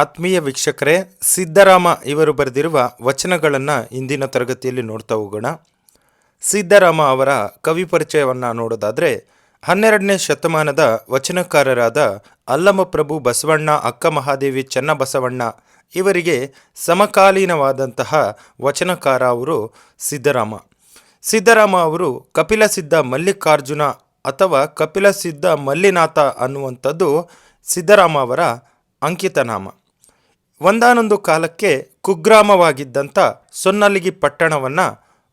ಆತ್ಮೀಯ ವೀಕ್ಷಕರೇ, ಸಿದ್ದರಾಮ ಇವರು ಬರೆದಿರುವ ವಚನಗಳನ್ನು ಇಂದಿನ ತರಗತಿಯಲ್ಲಿ ನೋಡ್ತಾ ಹೋಗೋಣ. ಸಿದ್ದರಾಮ ಅವರ ಕವಿ ಪರಿಚಯವನ್ನು ನೋಡೋದಾದರೆ, ಹನ್ನೆರಡನೇ ಶತಮಾನದ ವಚನಕಾರರಾದ ಅಲ್ಲಮಪ್ರಭು ಬಸವಣ್ಣ, ಅಕ್ಕ ಮಹಾದೇವಿ ಚನ್ನಬಸವಣ್ಣ ಇವರಿಗೆ ಸಮಕಾಲೀನವಾದಂತಹ ವಚನಕಾರ ಅವರು ಸಿದ್ದರಾಮ. ಸಿದ್ದರಾಮ ಅವರು ಕಪಿಲ ಸಿದ್ಧ ಮಲ್ಲಿಕಾರ್ಜುನ ಅಥವಾ ಕಪಿಲ ಸಿದ್ಧ ಮಲ್ಲಿನಾಥ ಅನ್ನುವಂಥದ್ದು ಸಿದ್ದರಾಮ ಅವರ ಅಂಕಿತನಾಮ ಒಂದಾನೊಂದು ಕಾಲಕ್ಕೆ ಕುಗ್ರಾಮವಾಗಿದ್ದಂಥ ಸೊನ್ನಲಿಗಿ ಪಟ್ಟಣವನ್ನು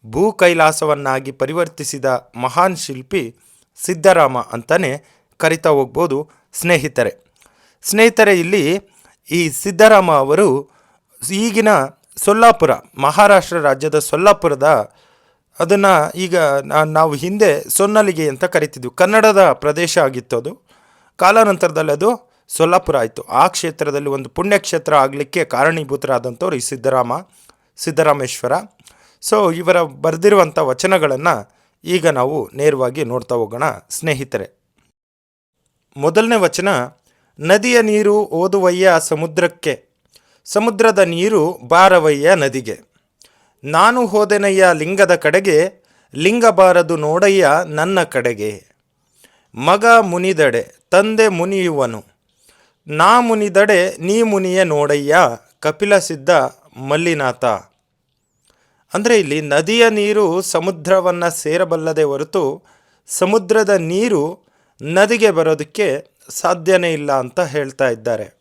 ಭೂ ಕೈಲಾಸವನ್ನಾಗಿ ಪರಿವರ್ತಿಸಿದ ಮಹಾನ್ ಶಿಲ್ಪಿ ಸಿದ್ದರಾಮ ಅಂತಲೇ ಕರಿತಾ ಹೋಗ್ಬೋದು ಸ್ನೇಹಿತರೆ. ಸ್ನೇಹಿತರೆ, ಇಲ್ಲಿ ಈ ಸಿದ್ದರಾಮ ಅವರು ಈಗಿನ ಸೊಲ್ಲಾಪುರ, ಮಹಾರಾಷ್ಟ್ರ ರಾಜ್ಯದ ಸೊಲ್ಲಾಪುರದ ಅದನ್ನು ಈಗ ನಾವು ಹಿಂದೆ ಸೊನ್ನಲಿಗೆ ಅಂತ ಕರಿತಿದ್ವಿ. ಕನ್ನಡದ ಪ್ರದೇಶ ಆಗಿತ್ತು ಅದು. ಕಾಲಾನಂತರದಲ್ಲಿ ಅದು ಸೊಲ್ಲಾಪುರ ಆಯಿತು. ಆ ಕ್ಷೇತ್ರದಲ್ಲಿ ಒಂದು ಪುಣ್ಯಕ್ಷೇತ್ರ ಆಗಲಿಕ್ಕೆ ಕಾರಣೀಭೂತರಾದಂಥವ್ರು ಈ ಸಿದ್ದರಾಮ, ಸಿದ್ದರಾಮೇಶ್ವರ. ಸೊ ಇವರ ಬರೆದಿರುವಂಥ ವಚನಗಳನ್ನು ಈಗ ನಾವು ನೇರವಾಗಿ ನೋಡ್ತಾ ಹೋಗೋಣ, ಸ್ನೇಹಿತರೆ. ಮೊದಲನೇ ವಚನ, ನದಿಯ ನೀರು ಓದುವಯ್ಯ ಸಮುದ್ರಕ್ಕೆ, ಸಮುದ್ರದ ನೀರು ಬಾರವಯ್ಯ ನದಿಗೆ. ನಾನು ಹೋದೆನಯ್ಯ ಲಿಂಗದ ಕಡೆಗೆ, ಲಿಂಗ ಬಾರದು ನೋಡಯ್ಯ ನನ್ನ ಕಡೆಗೆ. ಮಗ ಮುನಿದಡೆ, ತಂದೆ ಮುನಿಯುವನು. ನಾ ಮುನಿದಡೆ ನೀ ಮುನಿಯ ನೋಡಯ್ಯ, ಕಪಿಲ ಸಿದ್ಧ ಮಲ್ಲಿನಾಥ. ಅಂದರೆ ಇಲ್ಲಿ ನದಿಯ ನೀರು ಸಮುದ್ರವನ್ನು ಸೇರಬಲ್ಲದೆ ಹೊರತು ಸಮುದ್ರದ ನೀರು ನದಿಗೆ ಬರೋದಕ್ಕೆ ಸಾಧ್ಯನೇ ಇಲ್ಲ ಅಂತ ಹೇಳ್ತಾ ಇದ್ದಾರೆ.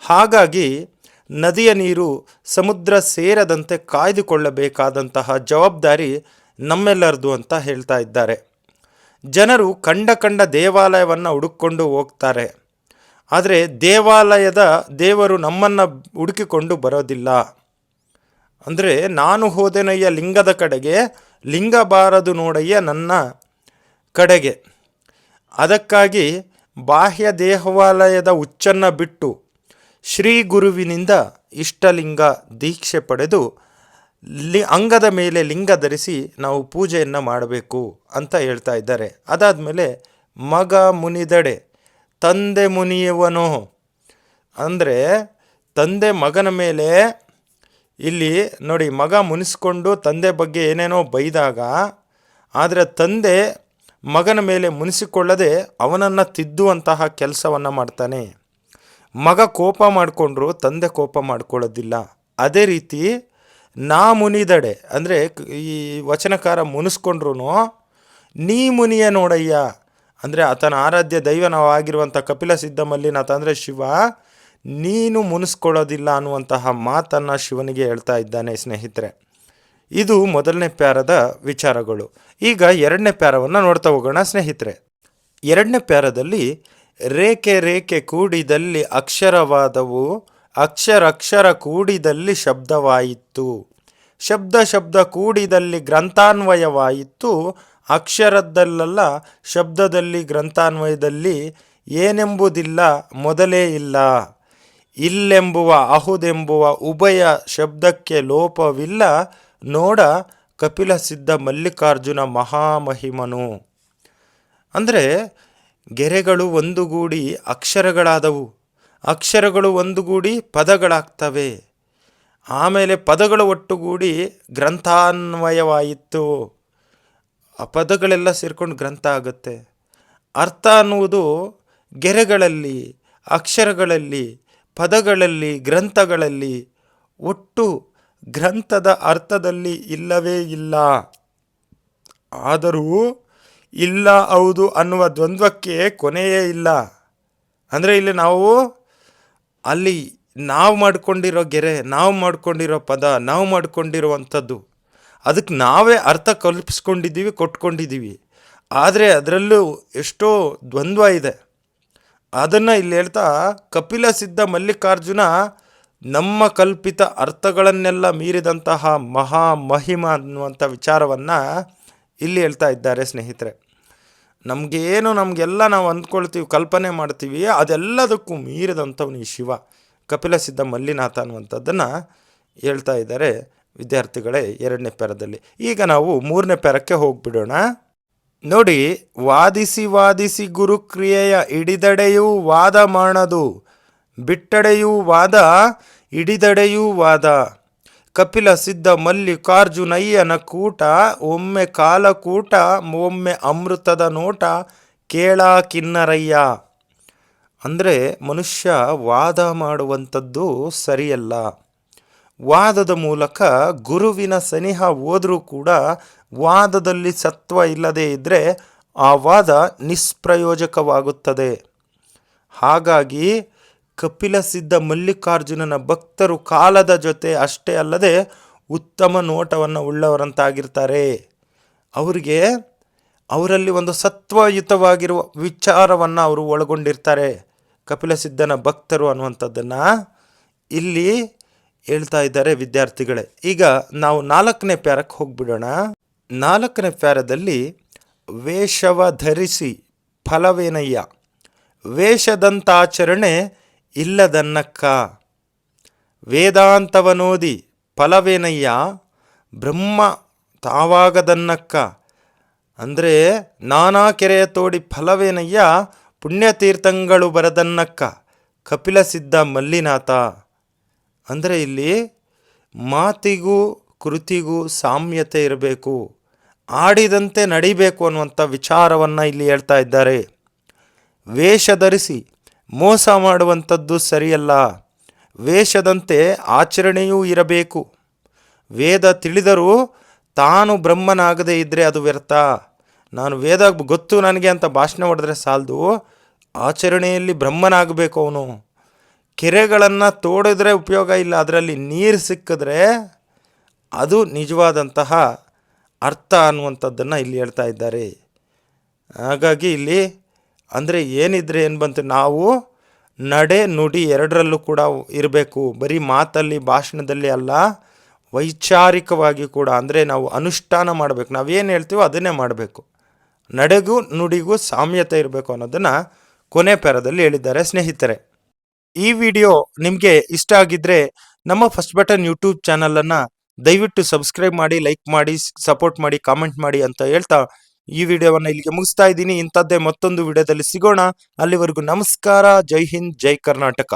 ಹಾಗಾಗಿ ನದಿಯ ನೀರು ಸಮುದ್ರ ಸೇರದಂತೆ ಕಾಯ್ದುಕೊಳ್ಳಬೇಕಾದಂತಹ ಜವಾಬ್ದಾರಿ ನಮ್ಮೆಲ್ಲರದು ಅಂತ ಹೇಳ್ತಾ ಇದ್ದಾರೆ. ಜನರು ಕಂಡ ಕಂಡ ದೇವಾಲಯವನ್ನು ಹುಡುಕೊಂಡು ಹೋಗ್ತಾರೆ. ಆದರೆ ದೇವಾಲಯದ ದೇವರು ನಮ್ಮನ್ನು ಹುಡುಕಿಕೊಂಡು ಬರೋದಿಲ್ಲ. ಅಂದರೆ ನಾನು ಹೋದೆನಯ್ಯ ಲಿಂಗದ ಕಡೆಗೆ, ಲಿಂಗ ಬಾರದು ನೋಡಯ್ಯ ನನ್ನ ಕಡೆಗೆ. ಅದಕ್ಕಾಗಿ ಬಾಹ್ಯ ದೇವಾಲಯದ ಹುಚ್ಚನ್ನು ಬಿಟ್ಟು ಶ್ರೀ ಗುರುವಿನಿಂದ ಇಷ್ಟಲಿಂಗ ದೀಕ್ಷೆ ಪಡೆದು ಲಿ, ಅಂಗದ ಮೇಲೆ ಲಿಂಗ ಧರಿಸಿ ನಾವು ಪೂಜೆಯನ್ನು ಮಾಡಬೇಕು ಅಂತ ಹೇಳ್ತಾ ಇದ್ದಾರೆ. ಅದಾದಮೇಲೆ ಮಗ ಮುನಿದಡೆ. ತಂದೆ ಮುನಿಯವನು. ಅಂದರೆ ತಂದೆ ಮಗನ ಮೇಲೆ ಇಲ್ಲಿ ನೋಡಿ, ಮಗ ಮುನಿಸ್ಕೊಂಡು ತಂದೆ ಬಗ್ಗೆ ಏನೇನೋ ಬೈದಾಗ, ಆದರೆ ತಂದೆ ಮಗನ ಮೇಲೆ ಮುನಿಸಿಕೊಳ್ಳದೆ ಅವನನ್ನು ತಿದ್ದುವಂತಹ ಕೆಲಸವನ್ನು ಮಾಡ್ತಾನೆ. ಮಗ ಕೋಪ ಮಾಡಿಕೊಂಡ್ರು ತಂದೆ ಕೋಪ ಮಾಡ್ಕೊಳ್ಳೋದಿಲ್ಲ. ಅದೇ ರೀತಿ ನಾ ಮುನಿದಡೆ, ಅಂದರೆ ಈ ವಚನಕಾರ ಮುನಿಸ್ಕೊಂಡ್ರು ನೀ ಮುನಿಯ ನೋಡಯ್ಯ ಅಂದರೆ ಆತನ ಆರಾಧ್ಯ ದೈವನವಾಗಿರುವಂಥ ಕಪಿಲ ಸಿದ್ಧಮಲ್ಲಿನಾಥ ಅಂದರೆ ಶಿವ, ನೀನು ಮುನಿಸ್ಕೊಳ್ಳೋದಿಲ್ಲ ಅನ್ನುವಂತಹ ಮಾತನ್ನು ಶಿವನಿಗೆ ಹೇಳ್ತಾ ಇದ್ದಾನೆ ಸ್ನೇಹಿತರೆ. ಇದು ಮೊದಲನೇ ಪ್ಯಾರದ ವಿಚಾರಗಳು. ಈಗ ಎರಡನೇ ಪ್ಯಾರವನ್ನು ನೋಡ್ತಾ ಹೋಗೋಣ ಸ್ನೇಹಿತರೆ. ಎರಡನೇ ಪ್ಯಾರದಲ್ಲಿ ರೇಖೆ ರೇಖೆ ಕೂಡಿದಲ್ಲಿ ಅಕ್ಷರವಾದವು, ಅಕ್ಷರ ಅಕ್ಷರ ಕೂಡಿದಲ್ಲಿ ಶಬ್ದವಾಯಿತು. ಶಬ್ದ ಶಬ್ದ ಕೂಡಿದಲ್ಲಿ ಗ್ರಂಥಾನ್ವಯವಾಯಿತು ಅಕ್ಷರದಲ್ಲ ಶಬ್ದದಲ್ಲಿ, ಗ್ರಂಥಾನ್ವಯದಲ್ಲಿ ಏನೆಂಬುದಿಲ್ಲ, ಮೊದಲೇ ಇಲ್ಲ. ಇಲ್ಲೆಂಬುವ, ಅಹುದೆಂಬುವ ಉಭಯ ಶಬ್ದಕ್ಕೆ ಲೋಪವಿಲ್ಲ. ನೋಡ, ಕಪಿಲ ಸಿದ್ಧ ಮಲ್ಲಿಕಾರ್ಜುನ ಮಹಾಮಹಿಮನು. ಅಂದರೆ, ಗೆರೆಗಳು ಒಂದುಗೂಡಿ ಅಕ್ಷರಗಳಾದವು. ಅಕ್ಷರಗಳು ಒಂದುಗೂಡಿ ಪದಗಳಾಗ್ತವೆ. ಆಮೇಲೆ ಪದಗಳು ಒಟ್ಟುಗೂಡಿ ಗ್ರಂಥಾನ್ವಯವಾಯಿತು. ಆ ಪದಗಳೆಲ್ಲ ಸೇರ್ಕೊಂಡು ಗ್ರಂಥ ಆಗುತ್ತೆ. ಅರ್ಥ ಅನ್ನುವುದು ಗೆರೆಗಳಲ್ಲಿ, ಅಕ್ಷರಗಳಲ್ಲಿ, ಪದಗಳಲ್ಲಿ, ಗ್ರಂಥಗಳಲ್ಲಿ ಒಟ್ಟು ಗ್ರಂಥದ ಅರ್ಥದಲ್ಲಿ ಇಲ್ಲವೇ ಇಲ್ಲ. ಆದರೂ ಇಲ್ಲ ಹೌದು ಅನ್ನುವ ದ್ವಂದ್ವಕ್ಕೆ ಕೊನೆಯೇ ಇಲ್ಲ. ಅಂದರೆ ಇಲ್ಲಿ ನಾವು, ಅಲ್ಲಿ ನಾವು ಮಾಡಿಕೊಂಡಿರೋ ಗೆರೆ, ನಾವು ಮಾಡಿಕೊಂಡಿರೋ ಪದ, ನಾವು ಮಾಡ್ಕೊಂಡಿರುವಂಥದ್ದು ಅದಕ್ಕೆ ನಾವೇ ಅರ್ಥ ಕಲ್ಪಿಸ್ಕೊಂಡಿದ್ದೀವಿ, ಕೊಟ್ಕೊಂಡಿದ್ದೀವಿ. ಆದರೆ ಅದರಲ್ಲೂ ಎಷ್ಟೋ ದ್ವಂದ್ವ ಇದೆ. ಅದನ್ನು ಇಲ್ಲಿ ಹೇಳ್ತಾ ಕಪಿಲ ಸಿದ್ಧ ಮಲ್ಲಿಕಾರ್ಜುನ ನಮ್ಮ ಕಲ್ಪಿತ ಅರ್ಥಗಳನ್ನೆಲ್ಲ ಮೀರಿದಂತಹ ಮಹಾ ಮಹಿಮ ಅನ್ನುವಂಥ ವಿಚಾರವನ್ನು ಇಲ್ಲಿ ಹೇಳ್ತಾ ಇದ್ದಾರೆ ಸ್ನೇಹಿತರೆ. ನಮಗೇನು ನಮಗೆಲ್ಲ ನಾವು ಅಂದ್ಕೊಳ್ತೀವಿ, ಕಲ್ಪನೆ ಮಾಡ್ತೀವಿ, ಅದೆಲ್ಲದಕ್ಕೂ ಮೀರಿದಂಥವನು ಈ ಶಿವ, ಕಪಿಲ ಸಿದ್ಧ ಮಲ್ಲಿನಾಥ ಅನ್ನುವಂಥದ್ದನ್ನು ಹೇಳ್ತಾ ಇದ್ದಾರೆ. ವಿದ್ಯಾರ್ಥಿಗಳೇ ಎರಡನೇ ಪ್ಯಾರದಲ್ಲಿ ಈಗ ನಾವು ಮೂರನೇ ಪ್ಯಾರಕ್ಕೆ ಹೋಗ್ಬಿಡೋಣ. ನೋಡಿ, ವಾದಿಸಿ ವಾದಿಸಿ ಗುರುಕ್ರಿಯೆಯ ಹಿಡಿದಡೆಯೂ ವಾದ ಮಾಡದು ಬಿಟ್ಟಡೆಯೂ ವಾದ, ಹಿಡಿದಡೆಯೂ ವಾದ. ಕಪಿಲ ಸಿದ್ಧ ಮಲ್ಲಿಕಾರ್ಜುನಯ್ಯನ ಕೂಟ, ಒಮ್ಮೆ ಕಾಲಕೂಟ, ಒಮ್ಮೆ ಅಮೃತದ ನೋಟ, ಕೇಳ ಕಿನ್ನರಯ್ಯ. ಅಂದರೆ ಮನುಷ್ಯ ವಾದ ಮಾಡುವಂಥದ್ದು ಸರಿಯಲ್ಲ. ವಾದದ ಮೂಲಕ ಗುರುವಿನ ಸನಿಹ ಹೋದರೂ ಕೂಡ ವಾದದಲ್ಲಿ ಸತ್ವ ಇಲ್ಲದೇ ಇದ್ದರೆ ಆ ವಾದ ನಿಷ್ಪ್ರಯೋಜಕವಾಗುತ್ತದೆ. ಹಾಗಾಗಿ ಕಪಿಲ ಸಿದ್ಧ ಮಲ್ಲಿಕಾರ್ಜುನನ ಭಕ್ತರು ಕಾಲದ ಜೊತೆ ಅಷ್ಟೇ ಅಲ್ಲದೆ ಉತ್ತಮ ನೋಟವನ್ನು ಉಳ್ಳವರಂತಾಗಿರ್ತಾರೆ. ಅವರಿಗೆ ಅವರಲ್ಲಿ ಒಂದು ಸತ್ವಯುತವಾಗಿರುವ ವಿಚಾರವನ್ನು ಅವರು ಒಳಗೊಂಡಿರ್ತಾರೆ. ಕಪಿಲ ಸಿದ್ಧನ ಭಕ್ತರು ಅನ್ನುವಂಥದ್ದನ್ನು. ಇಲ್ಲಿ ಹೇಳ್ತಾ ಇದ್ದಾರೆ ವಿದ್ಯಾರ್ಥಿಗಳೇ. ಈಗ ನಾವು ನಾಲ್ಕನೇ ಪ್ಯಾರಕ್ಕೆ ಹೋಗ್ಬಿಡೋಣ. ನಾಲ್ಕನೇ ಪ್ಯಾರದಲ್ಲಿ ವೇಷವ ಧರಿಸಿ ಫಲವೇನಯ್ಯ? ವೇಷದಂತಾಚರಣೆ ಇಲ್ಲದನ್ನಕ್ಕ. ವೇದಾಂತವನೋದಿ ಫಲವೇನಯ್ಯ? ಬ್ರಹ್ಮ ತಾವಾಗದನ್ನಕ್ಕ. ಅಂದರೆ ನಾನಾ ಕೆರೆಯ ತೋಡಿ ಫಲವೇನಯ್ಯ? ಪುಣ್ಯತೀರ್ಥಂಗಳು ಬರದನ್ನಕ್ಕ. ಕಪಿಲ ಸಿದ್ಧ ಮಲ್ಲಿನಾಥ. ಅಂದರೆ ಇಲ್ಲಿ ಮಾತಿಗೂ ಕೃತಿಗೂ ಸಾಮ್ಯತೆ ಇರಬೇಕು, ಆಡಿದಂತೆ ನಡಿಬೇಕು ಅನ್ನುವಂಥ ವಿಚಾರವನ್ನು ಇಲ್ಲಿ ಹೇಳ್ತಾ ಇದ್ದಾರೆ. ವೇಷ ಧರಿಸಿ ಮೋಸ ಮಾಡುವಂಥದ್ದು ಸರಿಯಲ್ಲ, ವೇಷದಂತೆ ಆಚರಣೆಯೂ ಇರಬೇಕು. ವೇದ ತಿಳಿದರೂ ತಾನು ಬ್ರಹ್ಮನಾಗದೇ ಇದ್ದರೆ ಅದು ವ್ಯರ್ಥ. ನಾನು ವೇದ ಗೊತ್ತು ನನಗೆ ಅಂತ ಭಾಷಣ ಹೊಡೆದ್ರೆ ಸಾಲದು, ಆಚರಣೆಯಲ್ಲಿ ಬ್ರಹ್ಮನಾಗಬೇಕು ಅವನು. ಕೆರೆಗಳನ್ನು ತೋಡಿದ್ರೆ ಉಪಯೋಗ ಇಲ್ಲ, ಅದರಲ್ಲಿ ನೀರು ಸಿಕ್ಕಿದ್ರೆ ಅದು ನಿಜವಾದಂತಹ ಅರ್ಥ ಅನ್ನುವಂಥದ್ದನ್ನು ಇಲ್ಲಿ ಹೇಳ್ತಾ ಇದ್ದಾರೆ. ಹಾಗಾಗಿ ಇಲ್ಲಿ ಅಂದರೆ ಏನಿದ್ರೆ ಏನು ಬಂತು, ನಾವು ನಡೆ ನುಡಿ ಎರಡರಲ್ಲೂ ಕೂಡ ಇರಬೇಕು. ಬರೀ ಮಾತಲ್ಲಿ, ಭಾಷಣದಲ್ಲಿ ಅಲ್ಲ, ವೈಚಾರಿಕವಾಗಿ ಕೂಡ ಅಂದರೆ ನಾವು ಅನುಷ್ಠಾನ ಮಾಡಬೇಕು. ನಾವೇನು ಹೇಳ್ತೀವೋ ಅದನ್ನೇ ಮಾಡಬೇಕು. ನಡೆಗೂ ನುಡಿಗೂ ಸಾಮ್ಯತೆ ಇರಬೇಕು ಅನ್ನೋದನ್ನು ಕೊನೆ ಹೇಳಿದ್ದಾರೆ ಸ್ನೇಹಿತರೆ. ಈ ವಿಡಿಯೋ ನಿಮಗೆ ಇಷ್ಟ ಆಗಿದ್ರೆ ನಮ್ಮ ಫಸ್ಟ್ ಬಟನ್ ಯೂಟ್ಯೂಬ್ ಚಾನಲನ್ನು ದಯವಿಟ್ಟು ಸಬ್ಸ್ಕ್ರೈಬ್ ಮಾಡಿ ಲೈಕ್ ಮಾಡಿ ಸಪೋರ್ಟ್ ಮಾಡಿ ಕಾಮೆಂಟ್ ಮಾಡಿ ಅಂತ ಹೇಳ್ತಾ ಈ ವಿಡಿಯೋವನ್ನು ಇಲ್ಲಿಗೆ ಮುಗಿಸ್ತಾ ಇದ್ದೀನಿ. ಇಂಥದ್ದೇ ಮತ್ತೊಂದು ವಿಡಿಯೋದಲ್ಲಿ ಸಿಗೋಣ. ಅಲ್ಲಿವರೆಗೂ ನಮಸ್ಕಾರ. ಜೈ ಹಿಂದ್, ಜೈ ಕರ್ನಾಟಕ.